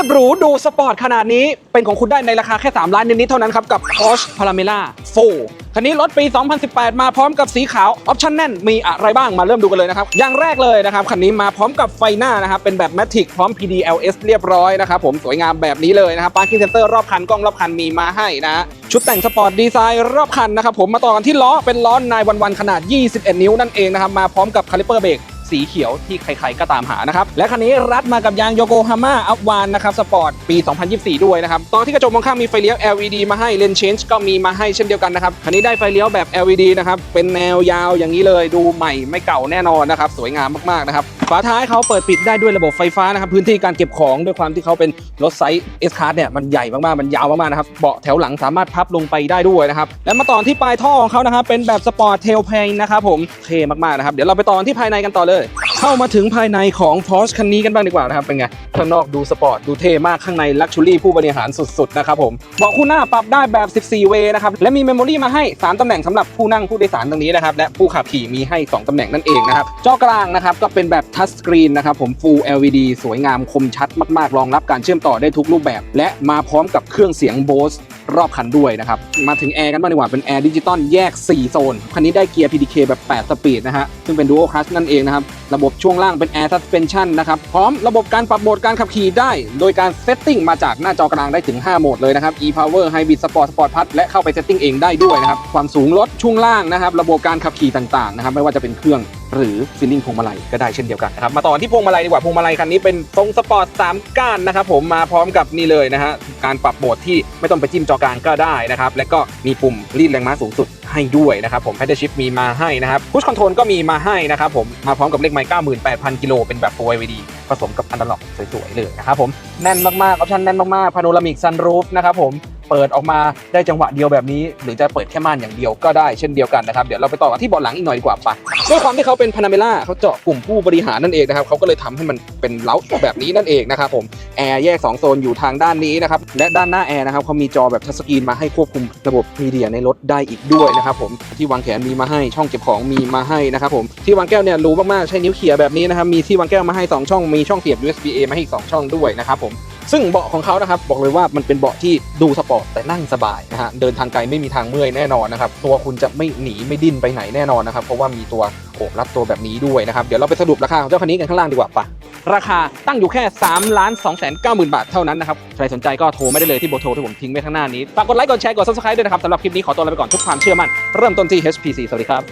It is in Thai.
ยบหรูดูสปอร์ตขนาดนี้ เป็นของคุณได้ในราคาแค่ 3 ล้านนิดๆเท่านั้นครับ กับ Porsche Panamera 4คันนี้รถปี 2018 มาพร้อมกับสีขาว ออปชั่นแน่น มีอะไรบ้างมาเริ่มดูกันเลยนะครับ อย่างแรกเลยนะครับ คันนี้มาพร้อมกับไฟหน้านะครับ เป็นแบบ Matic พร้อม PDLS เรียบร้อยนะครับผมสวยงามแบบนี้เลยนะครับ Parking Center รอบคันกล้องรอบคันมีมาให้นะฮะชุดแต่งสปอร์ตดีไซน์รอบคันนะครับผมมาต่อกันที่ล้อเป็นล้อนายวันวันขนาด 21 นิ้วนั่นเองนะครับมาพร้อมกับคาลิเปอร์เบรก สีเขียวที่ใครๆก็ตามหานะครับ และคันนี้รัดมากับยางโยโกฮาม่าอัพวานนะครับสปอร์ตปี 2024 ด้วยนะครับตอนที่กระจกมองข้างมีไฟเลี้ยว LED มาให้เลนเชนจ์ก็มีมาให้เช่นเดียวกันนะครับคันนี้ได้ไฟเลี้ยวแบบ LED นะครับเป็นแนวยาวอย่างนี้เลย ดูใหม่ไม่เก่าแน่นอนนะครับสวยงามมากๆนะครับ ฝาท้ายเขาเปิดปิดได้ด้วยระบบไฟฟ้านะครับ พื้นที่การเก็บของด้วยความที่เขาเป็นรถไซส์ S Class เนี่ยมันใหญ่มากๆ มันยาวมากๆนะครับ เบาะแถวหลังสามารถพับลงไปได้ด้วยนะครับ และมาต่อที่ปลายท่อของเขานะครับ เป็นแบบสปอร์ตเทลเพนนะครับผมเท่มากๆนะครับ เดี๋ยวเราไปต่อที่ภายในกันต่อเลย เข้ามาถึงภายในของ Porsche คันนี้กันบ้างดีกว่านะครับ เป็นไง ข้างนอกดูสปอร์ตดูเท่มากข้างในลักชัวรี่ผู้บริหารสุดๆนะครับผมเบาะคู่หน้าปรับได้แบบ 14 เวย์นะครับและมีเมมโมรี่มาให้ 3 ตำแหน่งสำหรับผู้นั่งผู้โดยสารตรงนี้นะครับและผู้ขับขี่มีให้ 2 ตำแหน่งนั่นเองนะครับจอกลางนะครับก็เป็นแบบทัชสกรีนนะครับผม Full LED สวยงามคมชัดมากๆ รองรับการเชื่อมต่อได้ทุกรูปแบบ และมาพร้อมกับเครื่องเสียง Bose รอบคันด้วยนะครับ มาถึงแอร์กันบ้างดีกว่า เป็นแอร์ดิจิตอลแยก 4 โซน คันนี้ได้เกียร์ PDK แบบ 8 สปีดนะฮะ ซึ่งเป็น Dual Clutch นั่นเองนะครับ ระบบช่วงล่างเป็น Air Suspension นะครับ พร้อมระบบการปรับโหมดการการขับขี่ได้โดยการเซตติ้งมาจากหน้าจอกลางได้ถึง 5 โหมดเลยนะครับ e-power hybrid sport sport plus และเข้าไปเซตติ้งเองได้ด้วยนะครับ ความสูงรถช่วงล่างนะครับระบบการขับขี่ต่างๆนะครับไม่ว่าจะเป็นเครื่องหรือฟีลลิ่งพวงมาลัยก็ได้เช่นเดียวกันนะครับมาต่อที่พวงมาลัยดีกว่าพวงมาลัยคันนี้เป็นทรงสปอร์ต3ก้านนะครับผมมาพร้อมกับนี่เลยนะฮะการปรับโหมดที่ไม่ต้องไปจิ้มจอกลางก็ได้นะครับและก็มีปุ่มรีดแรงม้าสูงสุด ให้ด้วยนะครับผมแพดเดิลชิฟมีมาให้นะครับพุชคอนโทรลก็มีมาให้นะครับผมมาพร้อมกับเลขไมค์98,000 กิโลเป็นแบบโฟล์ไวดีผสมกับอันดัลล็อกสวยๆเลยนะครับผมแน่นมากๆออปชั่นแน่นมากๆพาโนรามิกซันรูฟนะครับผม เปิดออกมาได้จังหวะเดียวแบบนี้ หรือจะเปิดแค่ม่านอย่างเดียวก็ได้เช่นเดียวกันนะครับเดี๋ยวเราไปต่อกันที่เบาะหลังอีกหน่อยดีกว่าปะด้วยความที่เขาเป็นพานาเมล่าเขาเจาะกลุ่มผู้บริหารนั่นเองนะครับเขาก็เลยทำให้มันเป็นเล้าแบบนี้นั่นเองนะครับผมแอร์แยก 2 โซนอยู่ทางด้านนี้นะครับและด้านหน้าแอร์นะครับเขามีจอแบบทัชสกรีนมาให้ควบคุมระบบมีเดียในรถได้อีกด้วยนะครับผมที่วางแขนมีมาให้ช่องเก็บของมีมาให้นะครับผมที่วางแก้วเนี่ยรู้มากๆใช้นิ้วเขี่ยแบบนี้นะครับมีที่วางแก้วมาให้สองช่องมีช่องเสียบ USB A มาให้อีกสองช่องด้วยนะครับผม ซึ่งเบาะของเขานะครับบอกเลยว่ามันเป็นเบาะที่ดูสปอร์ตแต่นั่งสบายนะฮะเดินทางไกลไม่มีทางเมื่อยแน่นอนนะครับตัวคุณจะไม่หนีไม่ดิ้นไปไหนแน่นอนนะครับเพราะว่ามีตัวโอบรับตัวแบบนี้ด้วยนะครับเดี๋ยวเราไปสรุปราคาของเจ้าคันนี้กันข้างล่างดีกว่าปะราคาตั้งอยู่แค่3ล้าน2 9 0 0 0 0 บาทเท่านั้นนะครับใครสนใจก็โทรไม่ได้เลยที่เบอร์โทรที่ผมทิ้งไว้ข้างหน้านี้ฝากกดไลค์กดแชร์กด subscribe ด้วยนะครับสำหรับคลิปนี้ขอตัวลาไปก่อนทุกความเชื่อมั่นเริ่มต้นที่ HPC สวัสดีครับ